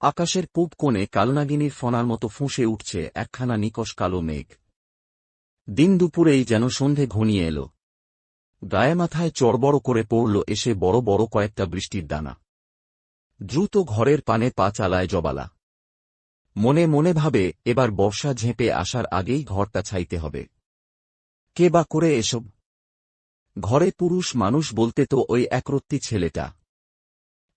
আকাশের পূব কোণে কালনাগিনীর ফনার মতো ফুঁসে উঠছে একখানা নিকষ কালো মেঘ। দিন দুপুরেই যেন সন্ধে ঘনিয়ে এল। গায়ে মাথায় চড়বড় করে পড়ল এসে বড় বড় কয়েকটা বৃষ্টির দানা। দ্রুত ঘরের পানে পা চালায় জবালা। মনে মনে ভাবে, এবার বর্ষা ঝেঁপে আসার আগেই ঘরটা ছাইতে হবে। কে বা করে এসব? ঘরে পুরুষ মানুষ বলতে তো ওই একরত্তি ছেলেটা।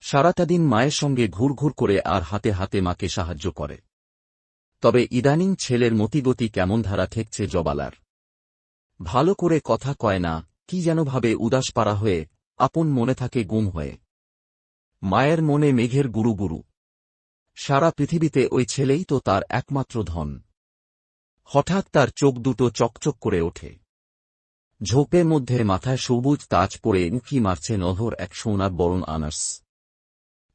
সারাটা দিন মায়ের সঙ্গে ঘুরঘুর করে আর হাতে হাতে মাকে সাহায্য করে। তবে ইদানিং ছেলের মতিগতি কেমন ধারা ঠেকছে জবালার। ভালো করে কথা কয় না, কি যেন ভাবে উদাস পাড়া হয়ে, আপন মনে থাকে গুম হয়ে। মায়ের মনে মেঘের গুরু গুরু সারা পৃথিবীতে ওই ছেলেই তো তার একমাত্র ধন। হঠাৎ তার চোখ দুটো চকচক করে ওঠে। ঝোপের মধ্যে মাথায় সবুজ তাজ পরে উঁকি মারছে নহর এক সোনার বরণ আনার্স।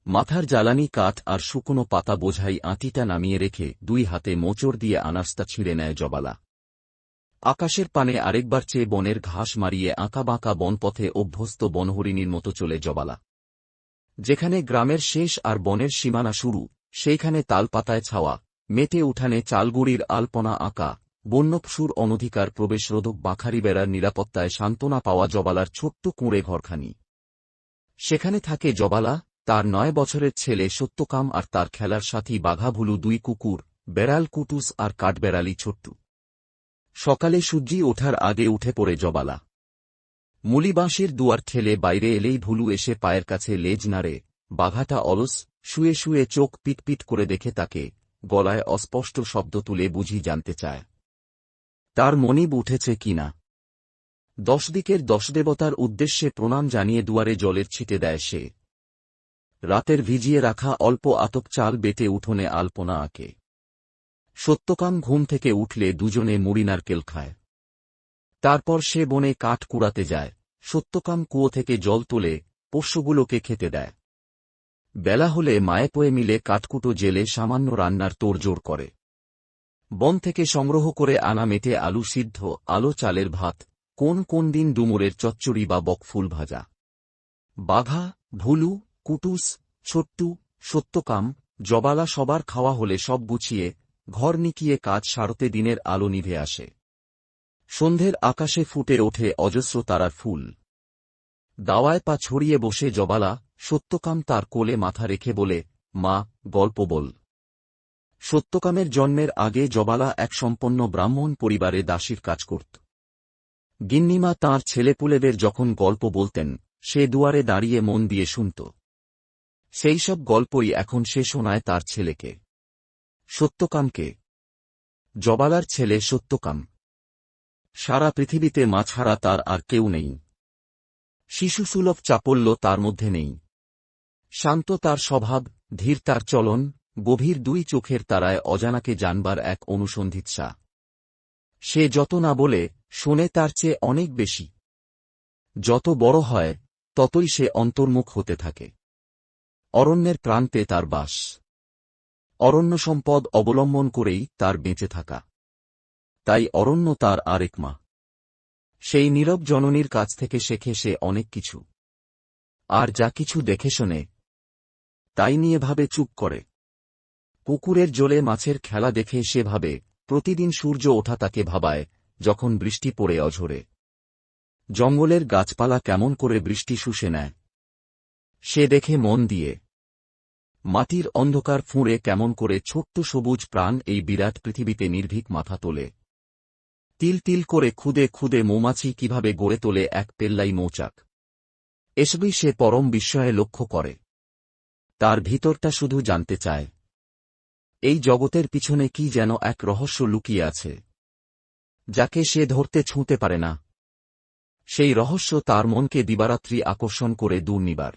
মাথার জ্বালানি কাঠ আর শুকনো পাতা বোঝাই আঁটিটা নামিয়ে রেখে দুই হাতে মোচড় দিয়ে আনাস্তা ছিঁড়ে নেয় জবালা। আকাশের পানে আরেকবার চেয়ে বনের ঘাস মারিয়ে আঁকা বাঁকা বনপথে অভ্যস্ত বনহরিণীর মতো চলে জবালা। যেখানে গ্রামের শেষ আর বনের সীমানা শুরু, সেইখানে তালপাতায় ছাওয়া, মেটে উঠানে চালগুড়ির আলপনা আঁকা, বন্যপশুর অনধিকার প্রবেশরোধক বাঁখারি বেড়ার নিরাপত্তায় সান্ত্বনা পাওয়া জবালার ছোট্ট কুঁড়ে ঘরখানি। সেখানে থাকে জবালা তার নয় বছরের ছেলে সত্যকাম আর তার খেলার সাথী বাঘাভুলু দুই কুকুর, বেড়াল কুটুস আর কাঠবেড়ালি ছোট্টু। সকালে সূর্যি ওঠার আগে উঠে পড়ে জবালা। মুলিবাঁশের দুয়ার ঠেলে বাইরে এলেই ভুলু এসে পায়ের কাছে লেজ নাড়ে, বাঘাটা অলস, শুয়ে শুয়ে চোখ পিটপিট করে দেখে তাকে, গলায় অস্পষ্ট শব্দ তুলে বুঝি জানতে চায়। তার মনিব উঠেছে কিনা দশ দিকের দশ দেবতার উদ্দেশ্যে প্রণাম জানিয়ে দুয়ারে জলের ছিটে দেয় সে। রাতের ভিজিয়ে রাখা অল্প আতপ চাল বেটে উঠোনে আলপনা আঁকে। সত্যকাম ঘুম থেকে উঠলে দুজনে মুড়ি নারকেল খায়। তারপর সে বনে কাঠ কুড়াতে যায়। সত্যকাম কুয়ো থেকে জল তোলে, পোষ্যগুলোকে খেতে দেয়। বেলা হলে মায়ে পয়ে মিলে কাঠকুটো জেলে সামান্য রান্নার তোড়জোড় করে। বন থেকে সংগ্রহ করে আনা মেটে আলু সিদ্ধ, আলো চালের ভাত, কোন কোন দিন ডুমুরের চচ্চড়ি বা বকফুল ভাজা। বাঘা, ভুলু কুটুস, ছোট্টু, সত্যকাম, জবালা সবার খাওয়া হলে সব গুছিয়ে, ঘর নিকিয়ে কাজ সারতে দিনের আলো নিভে আসে। সন্ধ্যের আকাশে ফুটে ওঠে অজস্র তারার ফুল। দাওয়ায় পা ছড়িয়ে বসে জবালা, সত্যকাম তার কোলে মাথা রেখে বলে, মা, গল্প বল। সত্যকামের জন্মের আগে জবালা এক সম্পন্ন ব্রাহ্মণ পরিবারে দাসীর কাজ করত। গিন্নিমা তাঁর ছেলেপুলেদের যখন গল্প বলতেন, সে দুয়ারে দাঁড়িয়ে মন দিয়ে শুনত। সেই সব গল্পই এখন সে শোনায় তার ছেলেকে। সত্যকামকে। জবালার ছেলে সত্যকাম। সারা পৃথিবীতে মা ছাড়া তার আর কেউ নেই। শিশুসুলভ চাপল্য তার মধ্যে নেই। শান্ত তার স্বভাব, ধীর তার চলন, গভীর দুই চোখের তারায় অজানাকে জানবার এক অনুসন্ধিৎসা। সে যত না বলে, শোনে তার চেয়ে অনেক বেশি। যত বড় হয়, ততই সে অন্তর্মুখ হতে থাকে। অরণ্যের প্রান্তে তার বাস। অরণ্য সম্পদ অবলম্বন করেই তার বেঁচে থাকা। তাই অরণ্য তার আরেক মা। সেই নীরব জননীর কাছ থেকে শেখে সে অনেক কিছু। আর যা কিছু দেখে শোনে, তাই নিয়ে ভাবে চুপ করে। পুকুরের জলে মাছের খেলা দেখে সে ভাবে, প্রতিদিন সূর্য ওঠা তাকে ভাবায়, যখন বৃষ্টি পড়ে অঝরে। জঙ্গলের গাছপালা কেমন করে বৃষ্টি শুষে নেয়। সে দেখে মন দিয়ে মাটির অন্ধকার ফুঁড়ে কেমন করে ছোট্ট সবুজ প্রাণ এই বিরাট পৃথিবীতে নির্ভীক মাথা তোলে। তিল তিল করে খুদে খুদে মৌমাছি কীভাবে গড়ে তোলে এক পেল্লাই মৌচাক। এসবই সে পরম বিস্ময়ে লক্ষ্য করে। তার ভিতরটা শুধু জানতে চায়। এই জগতের পিছনে কি যেন এক রহস্য লুকিয়ে আছে। যাকে সে ধরতে ছুঁতে পারে না। সেই রহস্য তার মনকে দিবারাত্রি আকর্ষণ করে দুর্নিবার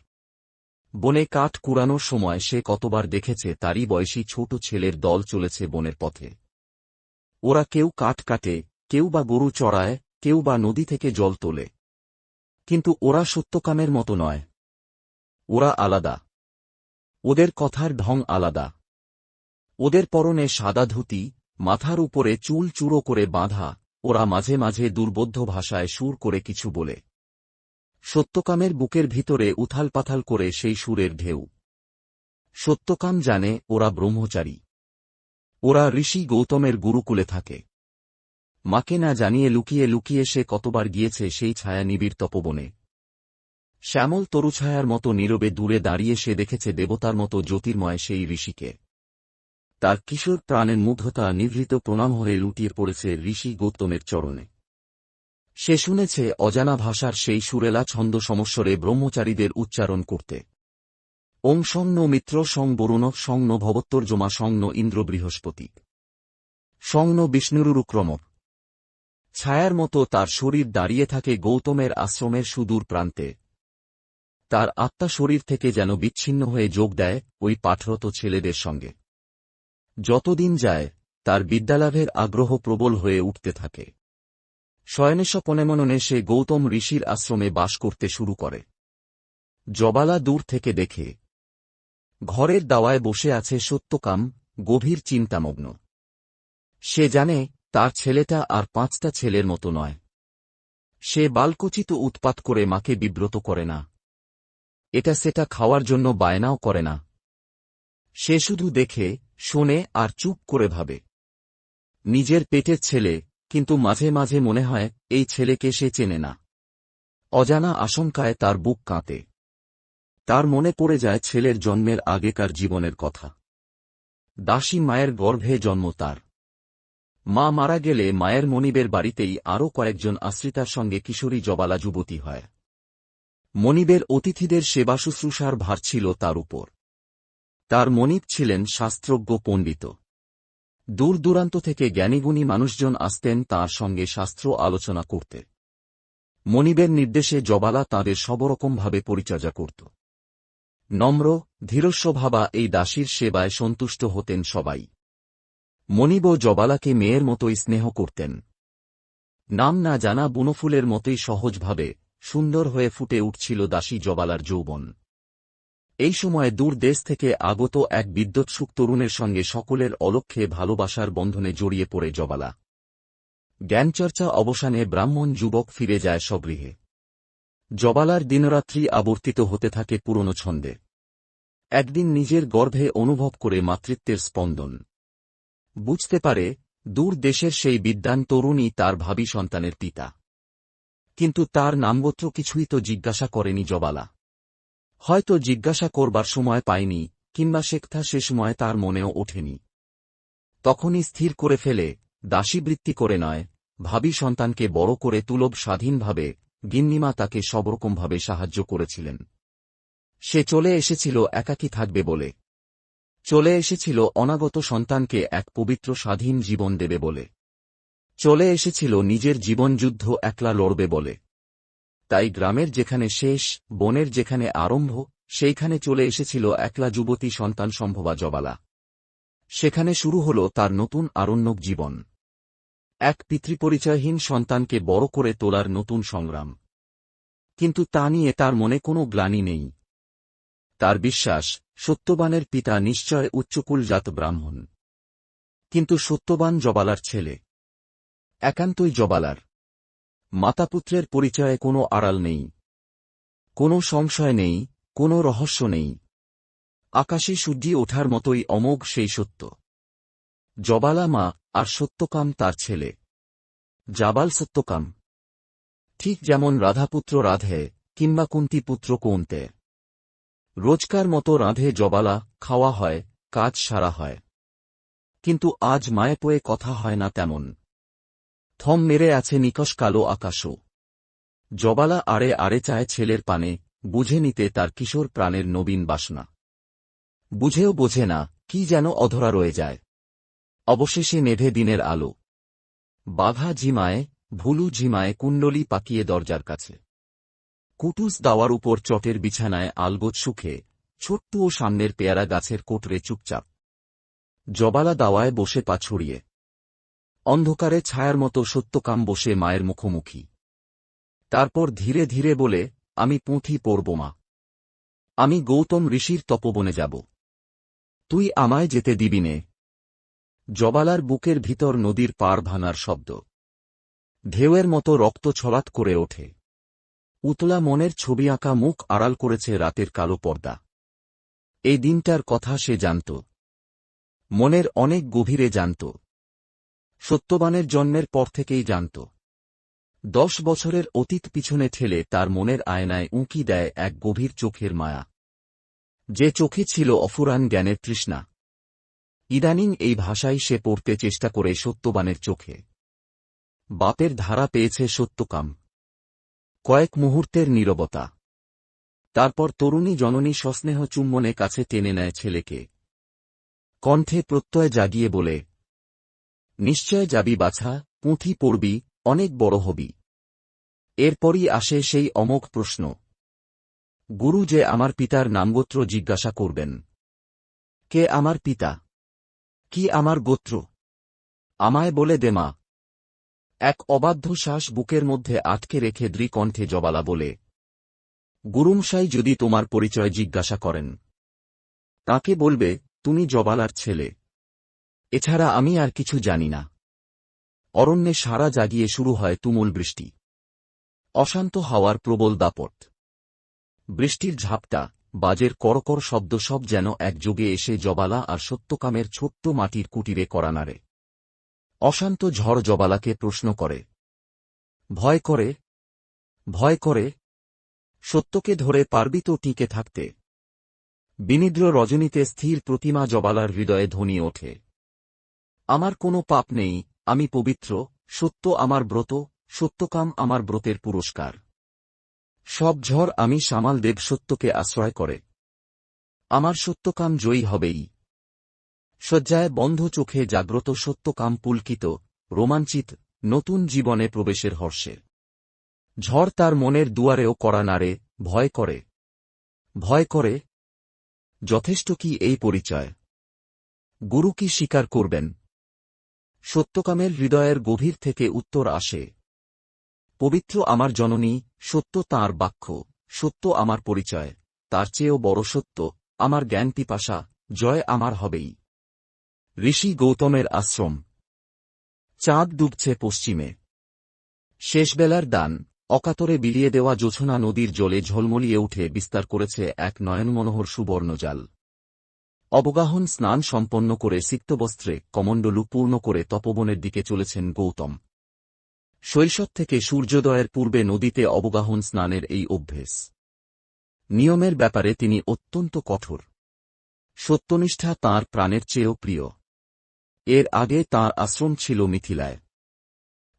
বনে কাঠ কুড়ানোর সময় সে কতবার দেখেছে তারই বয়সী ছোট ছেলের দল চলেছে বনের পথে। ওরা কেউ কাঠ কাটে, কেউ বা গরু চড়ায়, কেউ বা নদী থেকে জল তোলে। কিন্তু ওরা সত্যকামের মতো নয়। ওরা আলাদা। ওদের কথার ঢং আলাদা। ওদের পরনে সাদা ধুতি, মাথার উপরে চুল চুড়ো করে বাঁধা, ওরা মাঝে মাঝে দুর্বোধ্য ভাষায় সুর করে কিছু বলে। সত্যকামের বুকের ভিতরে উথাল পাথাল করে সেই সুরের ঢেউ। সত্যকাম জানে, ওরা ব্রহ্মচারী। ওরা ঋষি গৌতমের গুরুকুলে থাকে। মাকে না জানিয়ে লুকিয়ে লুকিয়ে সে কতবার গিয়েছে সেই ছায়া নিবিড় তপবনে। শ্যামল তরুছায়ার মতো নীরবে দূরে দাঁড়িয়ে সে দেখেছে দেবতার মতো জ্যোতির্ময় সেই ঋষিকে। তার কিশোর প্রাণের মুগ্ধতা নিভৃত প্রণাম হয়ে লুটিয়ে পড়েছে ঋষি গৌতমের চরণে। সে শুনেছে অজানা ভাষার সেই সুরেলা ছন্দ সমস্বরে ব্রহ্মচারীদের উচ্চারণ করতে। ওং সংন মিত্র সং বরুণ সংন ভবত্তর্জমা সংন ইন্দ্র বৃহস্পতি। সংন বিষ্ণুরুক্রম ছায়ার মতো তার শরীর দাঁড়িয়ে থাকে গৌতমের আশ্রমের সুদূর প্রান্তে। তার আত্মা শরীর থেকে যেন বিচ্ছিন্ন হয়ে যোগ দেয় ওই পাঠরত ছেলেদের সঙ্গে। যতদিন যায়, তার বিদ্যালাভের আগ্রহ প্রবল হয়ে উঠতে থাকে। শয়নেশপনেমননে সে গৌতম ঋষির আশ্রমে বাস করতে শুরু করে। জবালা দূর থেকে দেখে। ঘরের দাওয়ায় বসে আছে সত্যকাম, গভীর চিন্তামগ্ন। সে জানে, তার ছেলেটা আর পাঁচটা ছেলের মতো নয়। সে বালকোচিত উৎপাত করে মাকে বিব্রত করে না। এটা সেটা খাওয়ার জন্য বায়নাও করে না। সে শুধু দেখে, শোনে আর চুপ করে ভাবে। নিজের পেটের ছেলে কিন্তু মাঝে মাঝে মনে হয়, এই ছেলেকে সে চেনে না। অজানা আশঙ্কায় তার বুক কাঁপে। তার মনে পড়ে যায় ছেলের জন্মের আগেকার জীবনের কথা। দাসী মায়ের গর্ভে জন্ম তার। মা মারা গেলে মায়ের মনিবের বাড়িতেই আরও কয়েকজন আশ্রিতার সঙ্গে কিশোরী জবালা যুবতী হয়। মনিবের অতিথিদের সেবা শুশ্রূষার ভার ছিল তার উপর। তার মনিব ছিলেন শাস্ত্রজ্ঞ পণ্ডিত। দূর দূরান্ত থেকে জ্ঞানীগুণী মানুষজন আসতেন তার সঙ্গে শাস্ত্র আলোচনা করতে। মনিবের নির্দেশে জবালা তাঁদের সবরকমভাবে পরিচর্যা করত। নম্র, ধীরস্বভাবা এই দাসীর সেবায় সন্তুষ্ট হতেন সবাই। মনিব জবালাকে মেয়ের মতোই স্নেহ করতেন। নাম না জানা বুনোফুলের মতোই সহজভাবে সুন্দর হয়ে ফুটে উঠছিল দাসী জবালার যৌবন। এই সময় দূর দেশ থেকে আগত এক বিদ্যুৎসুক তরুণের সঙ্গে সকলের অলক্ষ্যে ভালোবাসার বন্ধনে জড়িয়ে পড়ে জবালা। জ্ঞানচর্চা অবসানে ব্রাহ্মণ যুবক ফিরে যায় স্বগৃহে। জবালার দিনরাত্রি আবর্তিত হতে থাকে পুরনো ছন্দে। একদিন নিজের গর্ভে অনুভব করে মাতৃত্বের স্পন্দন। বুঝতে পারে, দূর দেশের সেই বিদ্যান তরুণী তার ভাবি সন্তানের পিতা। কিন্তু তার নামগোত্র কিছুই তো জিজ্ঞাসা করেনি জবালা। হয়তো জিজ্ঞাসা করবার সময় পায়নি কিংবা শেখথা সে সময় তার মনেও ওঠেনি। তখনই স্থির করে ফেলে, দাসীবৃত্তি করে নয়, ভাবি সন্তানকে বড় করে তুলব স্বাধীনভাবে, গিন্নিমা তাকে সবরকমভাবে সাহায্য করেছিলেন। সে চলে এসেছিল একাকী থাকবে বলে। চলে এসেছিল অনাগত সন্তানকে এক পবিত্র স্বাধীন জীবন দেবে বলে। চলে এসেছিল নিজের জীবনযুদ্ধ একলা লড়বে বলে। তাই গ্রামের যেখানে শেষ, বনের যেখানে আরম্ভ, সেইখানে চলে এসেছিল একলা যুবতী সন্তান সম্ভবা জবালা। সেখানে শুরু হল তার নতুন আরণ্যক জীবন। এক পিতৃপরিচয়হীন সন্তানকে বড় করে তোলার নতুন সংগ্রাম। কিন্তু তা নিয়ে তার মনে কোনো গ্লানি নেই। তার বিশ্বাস, সত্যবানের পিতা নিশ্চয় উচ্চকুলজাত ব্রাহ্মণ। কিন্তু সত্যবান জবালার ছেলে। একান্তই জবালার। মাতাপুত্রের পরিচয়ে কোনো আড়াল নেই। কোনো সংশয় নেই, কোনো রহস্য নেই। আকাশে সূর্যি ওঠার মতোই অমোঘ সেই সত্য। জবালা মা, আর সত্যকাম তার ছেলে। জাবাল সত্যকাম। ঠিক যেমন রাধাপুত্র রাধে, কিংবা কুন্তি পুত্র কৌন্তে। রোজকার মতো রাঁধে জবালা, খাওয়া হয়, কাজ সারা হয়। কিন্তু আজ মায়ে পোয়ে কথা হয় না তেমন। থম মেরে আছে নিকশ কালো আকাশও। জবালা আড়ে আড়ে চায় ছেলের পানে, বুঝে নিতে তার কিশোর প্রাণের নবীন বাসনা। বুঝেও বোঝে না, কি যেন অধরা রয়ে যায়। অবশেষে নেভে দিনের আলো। বাঘা ঝিমায় ভুলু ঝিমায় কুণ্ডলি পাকিয়ে দরজার কাছে। কুটুস দাওয়ার উপর চটের বিছানায় আলগোজ সুখে, ছোট্ট ও সামনের পেয়ারা গাছের কোটরে চুপচাপ। জবালা দাওয়ায় বসে পা ছড়িয়ে। অন্ধকারে ছায়ার মতো সত্যকাম বসে মায়ের মুখোমুখি। তারপর ধীরে ধীরে বলে, আমি পুঁথি পড়ব মা। আমি গৌতম ঋষির তপবনে যাব। তুই আমায় যেতে দিবি নে। জবালার বুকের ভিতর নদীর পার ভাঙার শব্দ। ঢেউয়ের মতো রক্ত ছলাৎ করে ওঠে। উতলা মনের ছবি আঁকা মুখ আড়াল করেছে রাতের কালো পর্দা। এই দিনটার কথা সে জানত। মনের অনেক গভীরে জানত। সত্যবানের জন্মের পর থেকেই জানত। দশ বছরের অতীত পিছনে ঠেলে তার মনের আয়নায় উঁকি দেয় এক গভীর চোখের মায়া। যে চোখে ছিল অফুরান জ্ঞানের তৃষ্ণা। ইদানিং এই ভাষাই সে পড়তে চেষ্টা করে সত্যবানের চোখে। বাপের ধারা পেয়েছে সত্যকাম। কয়েক মুহূর্তের নীরবতা। তারপর তরুণী জননী সস্নেহ চুম্বনে কাছে টেনে নেয় ছেলেকে। কণ্ঠে প্রত্যয় জাগিয়ে বলে নিশ্চয় যাবি বাছা, পুঁথি পড়বি, অনেক বড় হবি। এরপরই আসে সেই অমোঘ প্রশ্ন। গুরু যে আমার পিতার নামগোত্র জিজ্ঞাসা করবেন। কে আমার পিতা? কি আমার গোত্র? আমায় বলে দে মা। এক অবাধ্য শ্বাস বুকের মধ্যে আটকে রেখে দ্রিকণ্ঠে জবালা বলে, গুরুমশাই যদি তোমার পরিচয় জিজ্ঞাসা করেন। তাকে বলবে, তুমি জবালার ছেলে। এছাড়া আমি আর কিছু জানি না। অরণ্যে সারা জাগিয়ে শুরু হয় তুমুল বৃষ্টি। অশান্ত হাওয়ার প্রবল দাপট। বৃষ্টির ঝাপটা, বাজের করকর শব্দ সব যেন একযোগে এসে জবালা আর সত্যকামের ছোট্ট মাটির কুটিরে করা নাড়ে অশান্ত ঝড় জবালাকে প্রশ্ন করে। ভয় করে? ভয় করে? সত্যকে ধরে পারবি তো টিকে থাকতে। বিনিদ্র রজনীতে স্থির প্রতিমা জবালার হৃদয়ে ধ্বনি ওঠে। আমার কোনো পাপ নেই, আমি পবিত্র, সত্য আমার ব্রত, সত্যকাম আমার ব্রতের পুরস্কার। সব ঝড় আমি সামাল দেব সত্যকে আশ্রয় করে। আমার সত্যকাম জয়ী হবেই। শয্যায় বন্ধ চোখে জাগ্রত সত্যকাম পুলকিত, রোমাঞ্চিত, নতুন জীবনে প্রবেশের হর্ষে। ঝড় তার মনের দুয়ারেও করা নাড়ে, ভয় করে। ভয় করে। যথেষ্ট কি এই পরিচয়? গুরু কি স্বীকার করবেন? সত্যকামের হৃদয়ের গভীর থেকে উত্তর আসে। পবিত্র আমার জননী, সত্য তাঁর বাক্য, সত্য আমার পরিচয়, তার চেয়েও বড় সত্য, আমার জ্ঞান পিপাসা, জয় আমার হবেই। ঋষি গৌতমের আশ্রম। চাঁদ ডুবছে পশ্চিমে। শেষবেলার দান, অকাতরে বিলিয়ে দেওয়া জোছনা নদীর জলে ঝলমলিয়ে উঠে বিস্তার করেছে এক নয়নমনোহর সুবর্ণজাল। অবগাহন স্নান সম্পন্ন করে সিক্তবস্ত্রে কমণ্ডলু পূর্ণ করে তপবনের দিকে চলেছেন গৌতম। শৈশব থেকে সূর্যোদয়ের পূর্বে নদীতে অবগাহন স্নানের এই অভ্যেস। নিয়মের ব্যাপারে তিনি অত্যন্ত কঠোর। সত্যনিষ্ঠা তাঁর প্রাণের চেয়েও প্রিয়। এর আগে তাঁর আশ্রম ছিল মিথিলায়।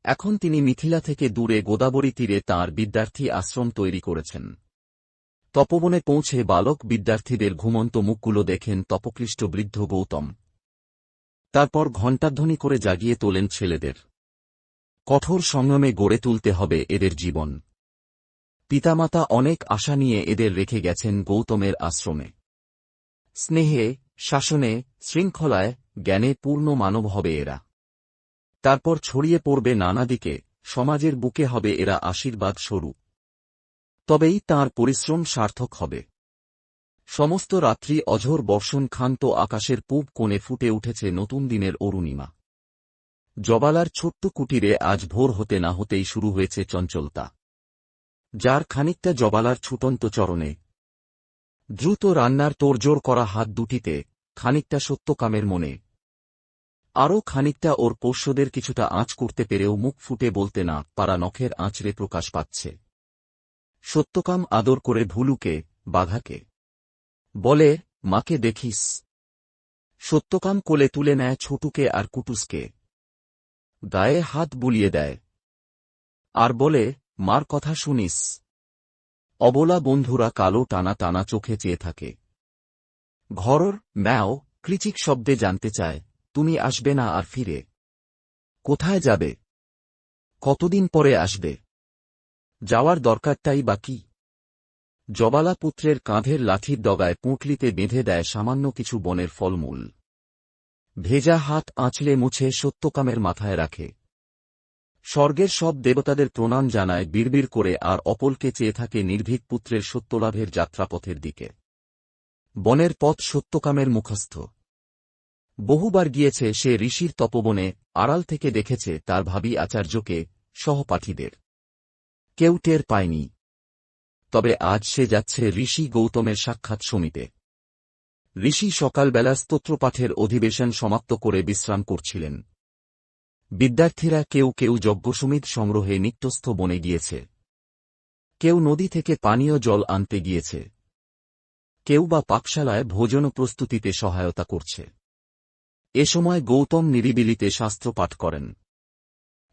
এখন তিনি মিথিলা থেকে দূরে গোদাবরী তীরে তাঁর বিদ্যার্থী আশ্রম তৈরি করেছেন। তপবনে পৌঁছে বালক বিদ্যার্থীদের ঘুমন্ত মুখগুলো দেখেন তপকৃষ্ট বৃদ্ধ গৌতম। তারপর ঘণ্টাধ্বনি করে জাগিয়ে তোলেন ছেলেদের। কঠোর সংগ্রামে গড়ে তুলতে হবে এদের জীবন। পিতামাতা অনেক আশা নিয়ে এদের রেখে গেছেন গৌতমের আশ্রমে। স্নেহে, শাসনে, শৃঙ্খলায় জ্ঞানে পূর্ণ মানব হবে এরা। তারপর ছড়িয়ে পড়বে নানা দিকে, সমাজের বুকে হবে এরা আশীর্বাদ স্বরূপ তবেই তার পরিশ্রম সার্থক হবে। সমস্ত রাত্রি অঝোর বর্ষণ ক্ষান্ত আকাশের পূব কোণে ফুটে উঠেছে নতুন দিনের অরুণিমা। জবালার ছোট্ট কুটিরে আজ ভোর হতে না হতেই শুরু হয়েছে চঞ্চলতা। যার খানিকটা জবালার ছুটন্ত চরণে। দ্রুত রান্নার তোড়জোড় করা হাত দুটিতে খানিকটা সত্যকামের মনে। আরও খানিকটা ওর পোষ্যদের কিছুটা আঁচ করতে পেরেও মুখ ফুটে বলতে না পারা নখের আঁচড়ে প্রকাশ পাচ্ছে। সত্যকাম আদর করে ভুলুকে বাঘাকে বলে, মাকে দেখিস। সত্যকাম কোলে তুলে নেয় ছোটুকে আর কুটুসকে। গায়ে হাত বুলিয়ে দেয়। আর বলে, মার কথা শুনিস। অবলা বন্ধুরা কালো টানা টানা চোখে চেয়ে থাকে। ঘরর ম্যাও কৃচিক শব্দে জানতে চায়, তুমি আসবে না আর ফিরে? কোথায় যাবে? কতদিন পরে আসবে? যাওয়ার দরকারটাই বা কি? জবালা পুত্রের কাঁধের লাঠির ডগায় পুঁটলিতে বেঁধে দেয় সামান্য কিছু বনের ফলমূল। ভেজা হাত আঁচলে মুছে সত্যকামের মাথায় রাখে। স্বর্গের সব দেবতাদের প্রণাম জানায় বিড়বিড় করে আর অপলকে চেয়ে থাকে নির্ভীক পুত্রের সত্যলাভের যাত্রাপথের দিকে। বনের পথ সত্যকামের মুখস্থ। বহুবার গিয়েছে সে ঋষির তপবনে, আড়াল থেকে দেখেছে তার ভাবি আচার্যকে, সহপাঠীদের। কেউ টের পায়নি। তবে আজ সে যাচ্ছে ঋষি গৌতমের সাক্ষাৎ সমিতে ঋষি সকালবেলা স্তোত্রপাঠের অধিবেশন সমাপ্ত করে বিশ্রাম করছিলেন। বিদ্যার্থীরা কেউ কেউ যজ্ঞসমিত সংগ্রহে নিত্যস্থ বনে গিয়েছে। কেউ নদী থেকে পানীয় জল আনতে গিয়েছে। কেউ বা পাকশালায় ভোজন প্রস্তুতিতে সহায়তা করছে। এ সময় গৌতম নিরিবিলিতে শাস্ত্র পাঠ করেন।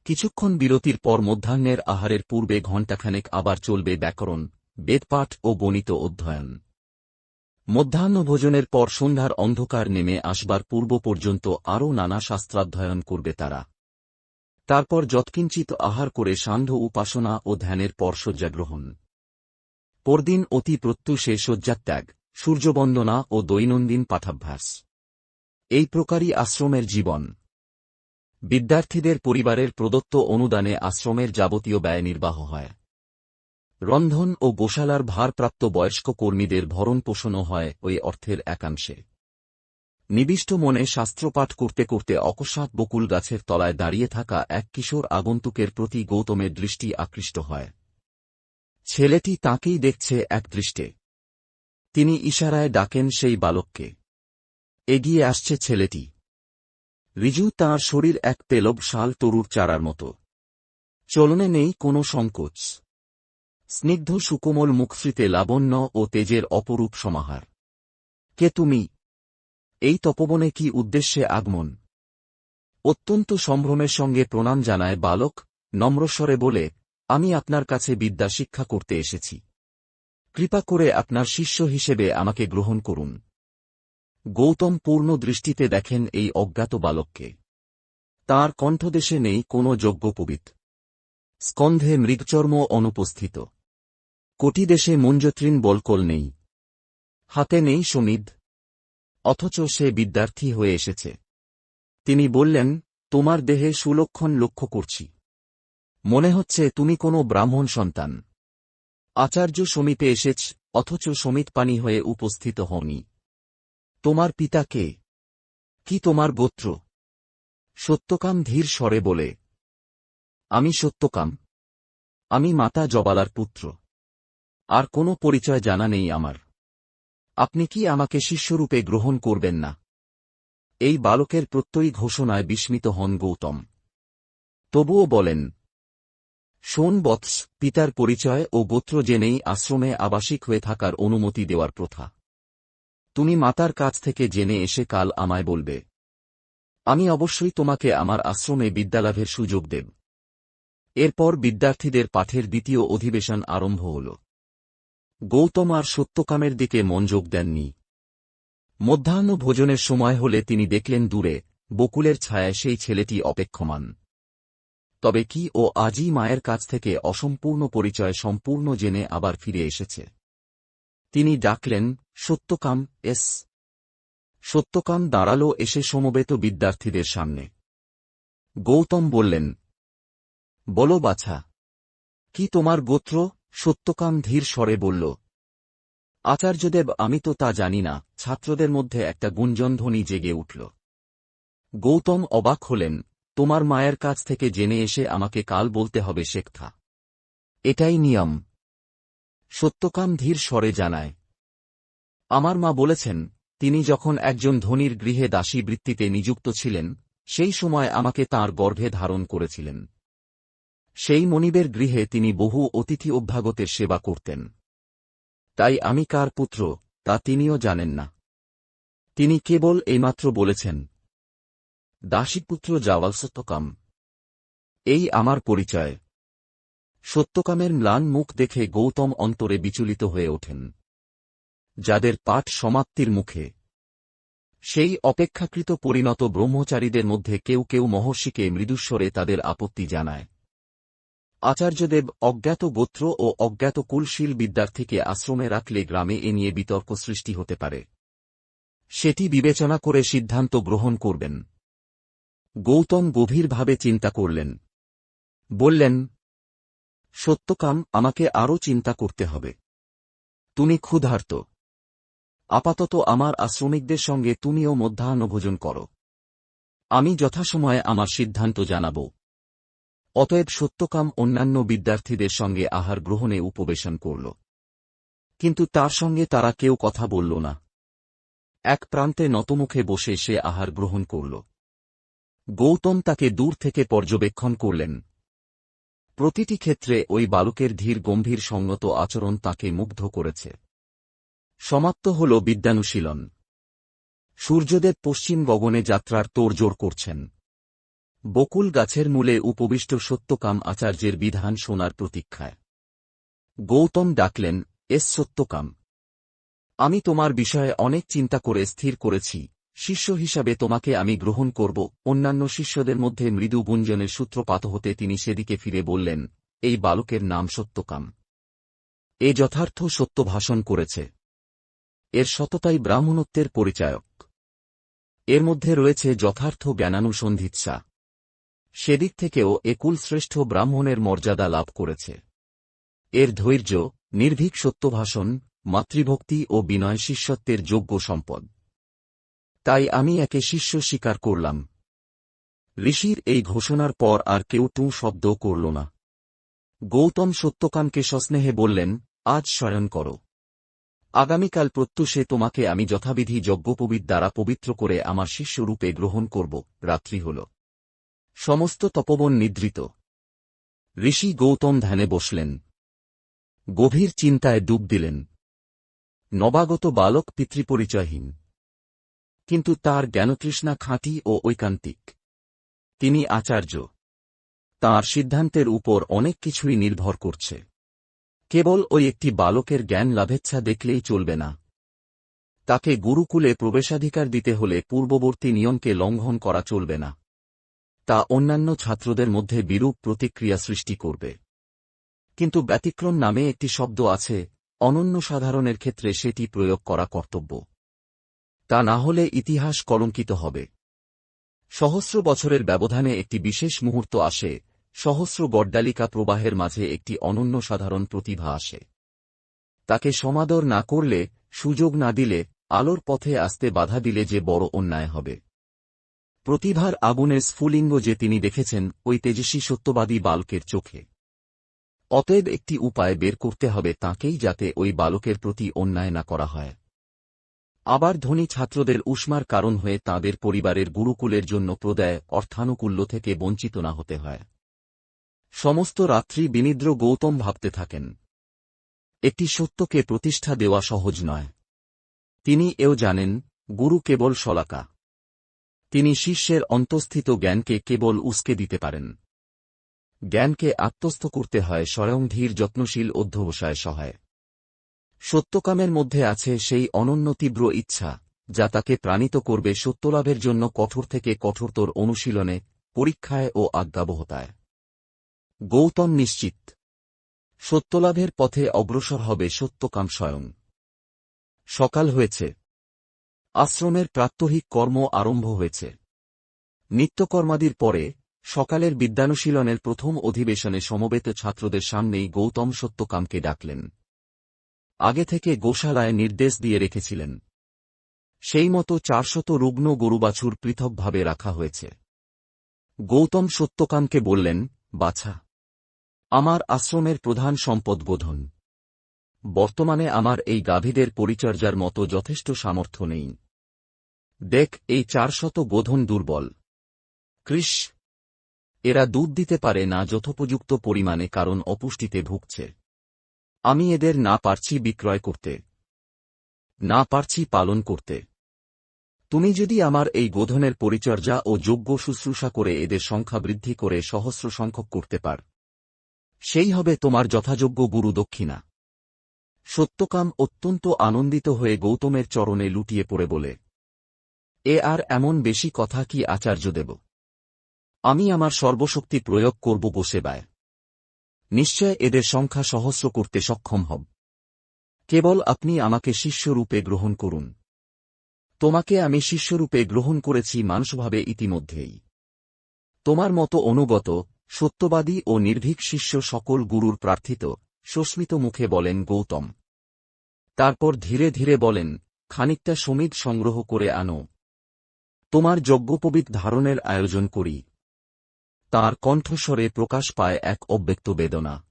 কিছুক্ষণ বিরতির পর মধ্যাহ্নের আহারের পূর্বে ঘণ্টাখানেক আবার চলবে ব্যাকরণ, বেদপাঠ ও গণিত অধ্যয়ন। মধ্যাহ্নভোজনের পর সন্ধ্যার অন্ধকার নেমে আসবার পূর্ব পর্যন্ত আরও নানা শাস্ত্রাধ্যয়ন করবে তারা। তারপর যৎকিঞ্চিত আহার করে সান্ধ্য উপাসনা ও ধ্যানের পর শয্যাগ্রহণ। পরদিন অতি প্রত্যুষে শয্যাত্যাগ, সূর্যবন্দনা ও দৈনন্দিন পাঠাভ্যাস। এই প্রকারই আশ্রমের জীবন। বিদ্যার্থীদের পরিবারের প্রদত্ত অনুদানে আশ্রমের যাবতীয় ব্যয় নির্বাহ হয়। রন্ধন ও গোশালার ভারপ্রাপ্ত বয়স্ক কর্মীদের ভরণ পোষণও হয় ওই অর্থের একাংশে। নিবিষ্ট মনে শাস্ত্রপাঠ করতে করতে অকস্মাৎ বকুল গাছের তলায় দাঁড়িয়ে থাকা এক কিশোর আগন্তুকের প্রতি গৌতমের দৃষ্টি আকৃষ্ট হয়। ছেলেটি তাঁকেই দেখছে এক দৃষ্টে। তিনি ইশারায় ডাকেন সেই বালককে। এগিয়ে আসছে ছেলেটি। রিজু তাঁর শরীর এক পেলব শাল তরুর চারার মতো। চলনে নেই কোনো সংকোচ। স্নিগ্ধ সুকোমল মুখশ্রীতে লাবণ্য ও তেজের অপরূপ সমাহার। কে তুমি? এই তপবনে কি উদ্দেশ্যে আগমন? অত্যন্ত সম্ভ্রমের সঙ্গে প্রণাম জানায় বালক, নম্রস্বরে বলে, আমি আপনার কাছে বিদ্যা শিক্ষা করতে এসেছি। কৃপা করে আপনার শিষ্য হিসেবে আমাকে গ্রহণ করুন। গৌতম পূর্ণ দৃষ্টিতে দেখেন এই অজ্ঞাত বালককে। তার কণ্ঠদেশে নেই কোনো যজ্ঞপবিত স্কন্ধে মৃগচর্ম অনুপস্থিত। কোটিদেশে মঞ্জত্রিন বলকল নেই। হাতে নেই সমিদ। অথচ সে বিদ্যার্থী হয়ে এসেছে। তিনি বললেন, তোমার দেহে সুলক্ষণ লক্ষ্য করছি। মনে হচ্ছে তুমি কোনো ব্রাহ্মণ সন্তান। আচার্য সমীপে এসেছ, অথচ সমিত পানি হয়ে উপস্থিত হওনি। তোমার পিতা কে? কি তোমার গোত্র? সত্যকাম ধীর স্বরে বলে, আমি সত্যকাম। আমি মাতা জবালার পুত্র। আর কোনো পরিচয় জানা নেই আমার। আপনি কি আমাকে শিষ্যরূপে গ্রহণ করবেন না? এই বালকের প্রত্যয়ী ঘোষণায় বিস্মিত হন গৌতম। তবুও বলেন, শোন বৎস, পিতার পরিচয় ও গোত্র জেনেই আশ্রমে আবাসিক হয়ে থাকার অনুমতি দেওয়ার প্রথা। তুমি মাতার কাছ থেকে জেনে এসে কাল আমায় বলবে। আমি অবশ্যই তোমাকে আমার আশ্রমে বিদ্যালাভের সুযোগ দেব। এরপর বিদ্যার্থীদের পাঠের দ্বিতীয় অধিবেশন আরম্ভ হল। গৌতম আর সত্যকামের দিকে মনযোগ দেননি। মধ্যাহ্ন ভোজনের সময় হলে তিনি দেখলেন দূরে, বকুলের ছায়ায় সেই ছেলেটি অপেক্ষমান। তবে কি ও আজই মায়ের কাছ থেকে অসম্পূর্ণ পরিচয় সম্পূর্ণ জেনে আবার ফিরে এসেছে। তিনি ডাকলেন, সত্যকাম এস। সত্যকাম দাঁড়াল এসে সমবেত বিদ্যার্থীদের সামনে। গৌতম বললেন, বলো বাছা, কি তোমার গোত্র? সত্যকাম ধীর স্বরে বলল, আচার্যদেব, আমি তো তা জানি না। ছাত্রদের মধ্যে একটা গুঞ্জনধ্বনি জেগে উঠল। গৌতম অবাক হলেন, তোমার মায়ের কাছ থেকে জেনে এসে আমাকে কাল বলতে হবে, শেখথা। এটাই নিয়ম সত্যকাম ধীর স্বরে জানায়। আমার মা বলেছেন, তিনি যখন একজন ধনীর গৃহে দাসী বৃত্তিতে নিযুক্ত ছিলেন, সেই সময় আমাকে তার গর্ভে ধারণ করেছিলেন। সেই মনিবের গৃহে তিনি বহু অতিথি অভ্যাগতের সেবা করতেন। তাই আমি কার পুত্র, তা তিনিও জানেন না। তিনি কেবল এইমাত্র বলেছেন, দাসীপুত্র জাওয়াল সত্যকাম। এই আমার পরিচয়। সত্যকামের ম্লান মুখ দেখে গৌতম অন্তরে বিচলিত হয়ে ওঠেন। যাদের পাঠ সমাপ্তির মুখে। সেই অপেক্ষাকৃত পরিণত ব্রহ্মচারীদের মধ্যে কেউ কেউ মহর্ষিকে মৃদুস্বরে তাদের আপত্তি জানায়। আচার্যদেব অজ্ঞাত গোত্র ও অজ্ঞাত কুলশীল বিদ্যার্থীকে আশ্রমে রাখলে গ্রামে এ নিয়ে বিতর্ক সৃষ্টি হতে পারে। সেটি বিবেচনা করে সিদ্ধান্ত গ্রহণ করবেন। গৌতম গভীরভাবে চিন্তা করলেন। বললেন সত্যকাম আমাকে আরও চিন্তা করতে হবে। তুমি ক্ষুধার্ত। আপাতত আমার আশ্রমিকদের সঙ্গে তুমিও মধ্যাহ্নভোজন করো। আমি যথাসময়ে আমার সিদ্ধান্ত জানাব। অতএব সত্যকাম অন্যান্য বিদ্যার্থীদের সঙ্গে আহার গ্রহণে উপবেশন করল। কিন্তু তার সঙ্গে তারা কেউ কথা বলল না। এক প্রান্তে নতমুখে বসে সে আহার গ্রহণ করল। গৌতম তাকে দূর থেকে পর্যবেক্ষণ করলেন। প্রতিটি ক্ষেত্রে ওই বালকের ধীর গম্ভীর সঙ্গত আচরণ তাকে মুগ্ধ করেছে। সমাপ্ত হল বিদ্যানুশীলন। সূর্যদেব পশ্চিম গগনে যাত্রার তোড়জোড় করছেন। বকুল গাছের মূলে উপবিষ্ট সত্যকাম আচার্যের বিধান শোনার প্রতীক্ষায়। গৌতম ডাকলেন, এস সত্যকাম। আমি তোমার বিষয়ে অনেক চিন্তা করে স্থির করেছি। শিষ্য হিসাবে তোমাকে আমি গ্রহণ করব। অন্যান্য শিষ্যদের মধ্যে মৃদু গুঞ্জনের সূত্রপাত হতে তিনি সেদিকে ফিরে বললেন, এই বালকের নাম সত্যকাম। এ যথার্থ সত্য ভাষণ করেছে। এর সততাই ব্রাহ্মণত্বের পরিচায়ক। এর মধ্যে রয়েছে যথার্থ জ্ঞানানুসন্ধিৎসা। সেদিক থেকেও একুল শ্রেষ্ঠ ব্রাহ্মণের মর্যাদা লাভ করেছে। এর ধৈর্য, নির্ভীক সত্যভাষণ মাতৃভক্তি ও বিনয় শিষ্যত্বের যোগ্য সম্পদ। তাই আমি একে শিষ্য স্বীকার করলাম। ঋষির এই ঘোষণার পর আর কেউ টু শব্দ করল না। গৌতম সত্যকামকে সস্নেহে বললেন, আজ শয়ন করো। আগামীকাল প্রত্যুষে তোমাকে আমি যথাবিধি যজ্ঞপবিত দ্বারা পবিত্র করে আমার শিষ্যরূপে গ্রহণ করব। রাত্রি হল। সমস্ত তপবন নিদ্রিত। ঋষি গৌতম ধ্যানে বসলেন। গভীর চিন্তায় ডুব দিলেন। নবাগত বালক পিতৃপরিচয়হীন। কিন্তু তার জ্ঞানতৃষ্ণা খাঁটি ও ঐকান্তিক। তিনি আচার্য। তাঁর সিদ্ধান্তের উপর অনেক কিছুই নির্ভর করছে। কেবল ওই একটি বালকের জ্ঞান লাভেচ্ছা দেখলেই চলবে না। তাকে গুরুকুলে প্রবেশাধিকার দিতে হলে পূর্ববর্তী নিয়মকে লঙ্ঘন করা চলবে না। তা অন্যান্য ছাত্রদের মধ্যে বিরূপ প্রতিক্রিয়া সৃষ্টি করবে। কিন্তু ব্যতিক্রম নামে একটি শব্দ আছে, অনন্য সাধারণের ক্ষেত্রে সেটি প্রয়োগ করা কর্তব্য। তা না হলে ইতিহাস কলঙ্কিত হবে। সহস্র বছরের ব্যবধানে একটি বিশেষ মুহূর্ত আসে, সহস্র গড্ডালিকা প্রবাহের মাঝে একটি অনন্য সাধারণ প্রতিভা আসে। তাকে সমাদর না করলে, সুযোগ না দিলে, আলোর পথে আসতে বাধা দিলে যে বড় অন্যায় হবে। প্রতিভার আগুনের স্ফুলিঙ্গ যে তিনি দেখেছেন, ওই তেজস্বী সত্যবাদী বালকের চোখে। অতএব একটি উপায় বের করতে হবে তাকেই যাতে ওই বালকের প্রতি অন্যায় না করা হয়। আবার ধনী ছাত্রদের উষ্মার কারণ হয়ে তাদের পরিবারের গুরুকুলের জন্য প্রদায়, অর্থানুকূল্য থেকে বঞ্চিত না হতে হয়। সমস্ত রাত্রি বিনিদ্র গৌতম ভাবতে থাকেন। একটি সত্যকে প্রতিষ্ঠা দেওয়া সহজ নয়। তিনি এও জানেন, গুরু কেবল শলাকা। তিনি শিষ্যের অন্তঃস্থিত জ্ঞানকে কেবল উস্কে দিতে পারেন। জ্ঞানকে আত্মস্থ করতে হয় স্বয়ং ধীর যত্নশীল অধ্যবসায় সহায়। সত্যকামের মধ্যে আছে সেই অনন্য তীব্র ইচ্ছা, যা তাকে প্রাণিত করবে সত্যলাভের জন্য কঠোর থেকে কঠোরতর অনুশীলনে, পরীক্ষায় ও আজ্ঞাবহতায়। গৌতম নিশ্চিত। সত্যলাভের পথে অগ্রসর হবে সত্যকাম স্বয়ং। সকাল হয়েছে। আশ্রমের প্রাত্যহিক কর্ম আরম্ভ হয়েছে। নিত্যকর্মাদির পরে, সকালের বিদ্যানুশীলনের প্রথম অধিবেশনে সমবেত ছাত্রদের সামনেই গৌতম সত্যকামকে ডাকলেন। আগে থেকে গোশালায় নির্দেশ দিয়ে রেখেছিলেন। সেই মতো চারশত রুগ্ন গরুবাছুর পৃথকভাবে রাখা হয়েছে। গৌতম সত্যকামকে বললেন, বাছা, আমার আশ্রমের প্রধান সম্পদ বোধন। বর্তমানে আমার এই গাভীদের পরিচর্যার মতো যথেষ্ট সামর্থ্য নেই। দেখ, এই চারশত বোধন দুর্বল। কৃষ, এরা দুধ দিতে পারে না যথোপযুক্ত পরিমাণে কারণ অপুষ্টিতে ভুগছে। আমি এদের না পারছি বিক্রয় করতে। না পারছি পালন করতে। তুমি যদি আমার এই গোধনের পরিচর্যা ও যোগ্য শুশ্রূষা করে এদের সংখ্যা বৃদ্ধি করে সহস্র সংখ্যক করতে পার। সেই হবে তোমার যথাযোগ্য গুরু দক্ষিণা। সত্যকাম অত্যন্ত আনন্দিত হয়ে গৌতমের চরণে লুটিয়ে পড়ে বলে, এ আর এমন বেশি কথা কি আচার্য দেব? আমি আমার সর্বশক্তি প্রয়োগ করব বসে বায়। নিশ্চয় এদের সংখ্যা সহস্র করতে সক্ষম হব। কেবল আপনি আমাকে শিষ্যরূপে গ্রহণ করুন। তোমাকে আমি শিষ্যরূপে গ্রহণ করেছি মানুষভাবে ইতিমধ্যেই। তোমার মতো অনুগত, সত্যবাদী ও নির্ভীক শিষ্য সকল গুরুর প্রার্থিত, সস্মিত মুখে বলেন গৌতম। তারপর ধীরে ধীরে বলেন, খানিকটা সমিত সংগ্রহ করে আনো। তোমার যজ্ঞপবিত ধারণের আয়োজন করি। তার কণ্ঠস্বরে প্রকাশ পায় এক অব্যক্ত বেদনা।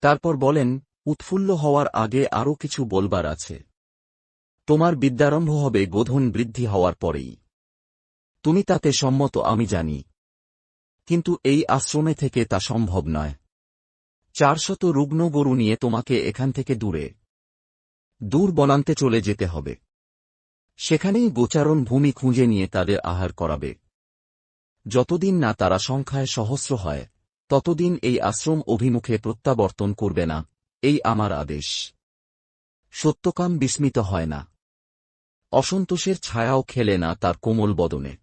তারপর বলেন, উৎফুল্ল হওয়ার আগে আরও কিছু বলবার আছে। তোমার বিদ্যারম্ভ হবে গোধন বৃদ্ধি হওয়ার পরেই। তুমি তাতে সম্মত, আমি জানি। কিন্তু এই আশ্রমে থেকে তা সম্ভব নয়। চারশত রুগ্ন গরু নিয়ে তোমাকে এখান থেকে দূরে। দূর বনান্তে চলে যেতে হবে। সেখানেই গোচারণ ভূমি খুঁজে নিয়ে তাদের আহার করাবে। যতদিন না তারা সংখ্যায় সহস্র হয়, ততদিন এই আশ্রম অভিমুখে প্রত্যাবর্তন করবে না, এই আমার আদেশ। সত্যকাম বিস্মিত হয় না। অসন্তোষের ছায়াও খেলে না তার কোমল বদনে।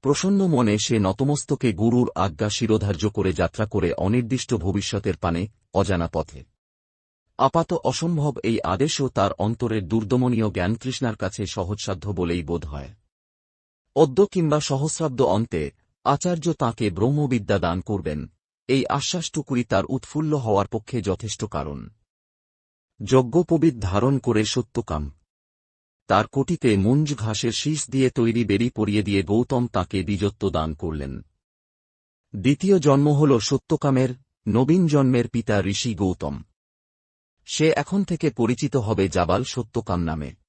প্রসন্ন মনে সে নতমস্তকে গুরুর আজ্ঞা শিরোধার্য করে যাত্রা করে অনির্দিষ্ট ভবিষ্যতের পানে, অজানা পথে। আপাত অসম্ভব এই আদেশও তার অন্তরের দুর্দমনীয় জ্ঞানতৃষ্ণার কাছে সহজসাধ্য বলেই বোধ হয়। অদ্য কিংবা সহস্রাব্দ অন্তে আচার্য তাঁকে ব্রহ্মবিদ্যা দান করবেন। এই আশ্বাসটুকুই তার উৎফুল্ল হওয়ার পক্ষে যথেষ্ট কারণ। যজ্ঞপবিত ধারণ করে সত্যকাম। তার কোটিতে মুঞ্জ ঘাসের শীষ দিয়ে তৈরি বেরি পরিয়ে দিয়ে গৌতম তাকে দ্বিজত্ব দান করলেন। দ্বিতীয় জন্ম হল সত্যকামের, নবীন জন্মের পিতা ঋষি গৌতম। সে এখন থেকে পরিচিত হবে জাবাল সত্যকাম নামে।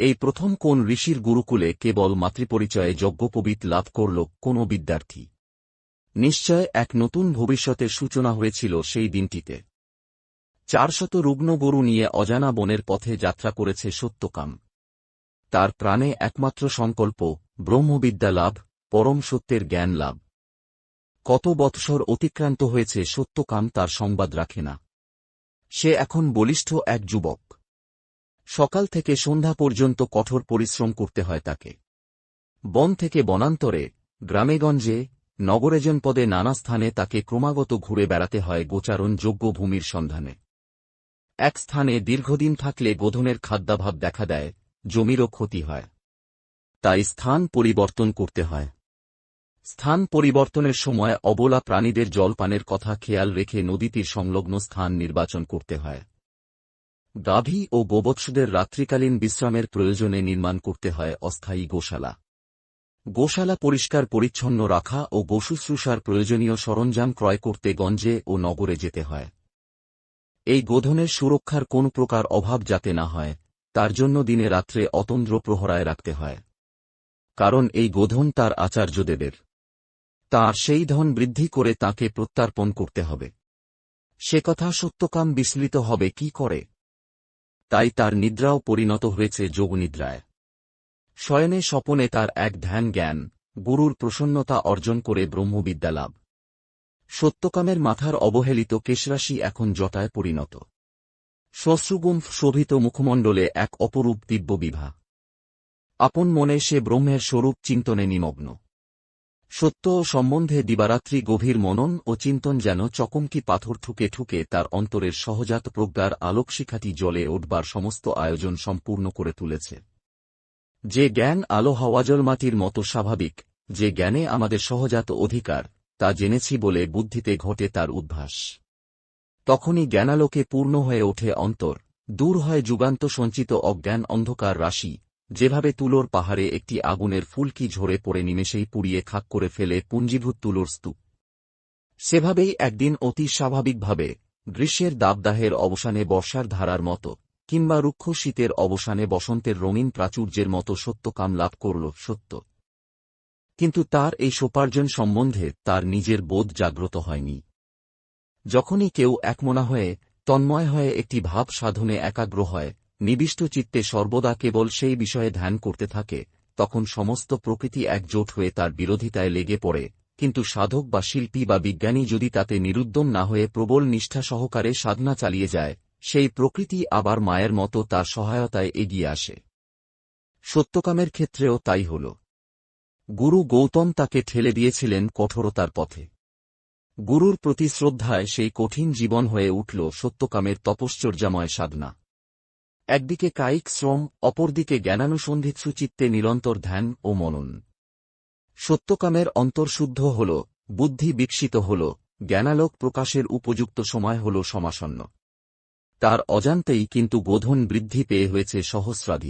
এই প্রথম কোন ঋষির গুরুকুলে কেবল মাতৃপরিচয়ে যজ্ঞপবিত লাভ করল কোন বিদ্যার্থী? নিশ্চয় এক নতুন ভবিষ্যতের সূচনা হয়েছিল সেই দিনটিতে। চারশত রুগ্ন গরু নিয়ে অজানা বনের পথে যাত্রা করেছে সত্যকাম। তার প্রাণে একমাত্র সংকল্প, ব্রহ্মবিদ্যা লাভ, পরম সত্যের জ্ঞান লাভ। কত বৎসর অতিক্রান্ত হয়েছে সত্যকাম তার সংবাদ রাখে না। সে এখন বলিষ্ঠ এক যুবক। সকাল থেকে সন্ধ্যা পর্যন্ত কঠোর পরিশ্রম করতে হয় তাকে। বন থেকে বনান্তরে, গ্রামেগঞ্জে নগরে জনপদে নানা স্থানে তাকে ক্রমাগত ঘুরে বেড়াতে হয় গোচারণ যোগ্য ভূমির সন্ধানে। এক স্থানে দীর্ঘদিন থাকলে গোধনের খাদ্যাভাব দেখা দেয়, জমিরও ক্ষতি হয়। তাই স্থান পরিবর্তন করতে হয়। স্থান পরিবর্তনের সময় অবলা প্রাণীদের জলপানের কথা খেয়াল রেখে নদীটির সংলগ্ন স্থান নির্বাচন করতে হয়। গাভী ও গোবৎসদের রাত্রিকালীন বিশ্রামের প্রয়োজনে নির্মাণ করতে হয় অস্থায়ী গোশালা। গোশালা পরিষ্কার পরিচ্ছন্ন রাখা ও গোশুশ্রূষার প্রয়োজনীয় সরঞ্জাম ক্রয় করতে গঞ্জে ও নগরে যেতে হয়। এই গোধনের সুরক্ষার কোন প্রকার অভাব যাতে না হয়, তার জন্য দিনে রাত্রে অতন্দ্র প্রহরায় রাখতে হয়। কারণ এই গোধন তার আচার্যদেবের তার সেই ধন বৃদ্ধি করে তাকে প্রত্যার্পণ করতে হবে। সে কথা সত্যকাম বিস্মৃত হবে কি করে? তাই তার নিদ্রাও পরিণত হয়েছে যোগনিদ্রায়। শয়নে স্বপনে তার এক ধ্যান জ্ঞান, গুরুর প্রসন্নতা অর্জন করে ব্রহ্মবিদ্যা লাভ। সত্যকামের মাথার অবহেলিত কেশরাশি এখন জটায় পরিণত। শ্বশ্রুগুম শোভিত মুখমণ্ডলে এক অপরূপ দিব্য বিভা আপন মনে সে ব্রহ্মের স্বরূপ চিন্তনে নিমগ্ন। সত্য সম্বন্ধে দিবারাত্রি গভীর মনন ও চিন্তন যেন চকমকি পাথর ঠুকে ঠুকে তার অন্তরের সহজাত প্রজ্ঞার আলোকশিখাটি জলে উঠবার সমস্ত আয়োজন সম্পূর্ণ করে তুলেছে। যে জ্ঞান আলো হওয়াজল মাটির মতো স্বাভাবিক, যে জ্ঞানে আমাদের সহজাত অধিকার, তা জেনেছি বলে বুদ্ধিতে ঘটে তার উদ্ভাস। তখনই জ্ঞানালোকে পূর্ণ হয়ে ওঠে অন্তর, দূর হয় যুগান্ত সঞ্চিত অজ্ঞান অন্ধকার রাশি যেভাবে তুলোর পাহাড়ে একটি আগুনের ফুলকি ঝরে পড়ে নিমেষেই পুড়িয়ে খাক করে ফেলে পুঞ্জীভূত তুলোর স্তূপ। সেভাবেই একদিন অতি স্বাভাবিকভাবে গ্রীষ্মের দাবদাহের অবসানে বর্ষার ধারার মতো, কিংবা রুক্ষ শীতের অবসানে বসন্তের রঙিন প্রাচুর্যের মতো সত্যকাম লাভ করল সত্য। কিন্তু তার এই সোপার্জন সম্বন্ধে তার নিজের বোধ জাগ্রত হয়নি। যখনই কেউ একমনা হয়ে, তন্ময় হয়ে একটি ভাব সাধনে একাগ্র হয় নিবিষ্ট চিত্তে সর্বদা কেবল সেই বিষয়ে ধ্যান করতে থাকে, তখন সমস্ত প্রকৃতি একজোট হয়ে তার বিরোধিতায় লেগে পড়ে, কিন্তু সাধক বা শিল্পী বা বিজ্ঞানী যদি তাতে নিরুদ্যম না হয়ে প্রবল নিষ্ঠা সহকারে সাধনা চালিয়ে যায়, সেই প্রকৃতি আবার মায়ের মতো তার সহায়তায় এগিয়ে আসে। সত্যকামের ক্ষেত্রেও তাই হল। গুরু গৌতম তাকে ঠেলে দিয়েছিলেন কঠোরতার পথে। গুরুর প্রতি শ্রদ্ধায় সেই কঠিন জীবন হয়ে উঠল সত্যকামের তপশ্চর্যাময় সাধনা। একদিকে কায়িক শ্রম, অপরদিকে জ্ঞানানুসন্ধিৎসু চিত্তে নিরন্তর ধ্যান ও মনন। সত্যকামের অন্তর্শুদ্ধ হল, বুদ্ধি বিকশিত হল, জ্ঞানালোক প্রকাশের উপযুক্ত সময় হল সমাসন্ন। তার অজান্তেই কিন্তু বোধন বৃদ্ধি পেয়ে হয়েছে সহস্রাধিক।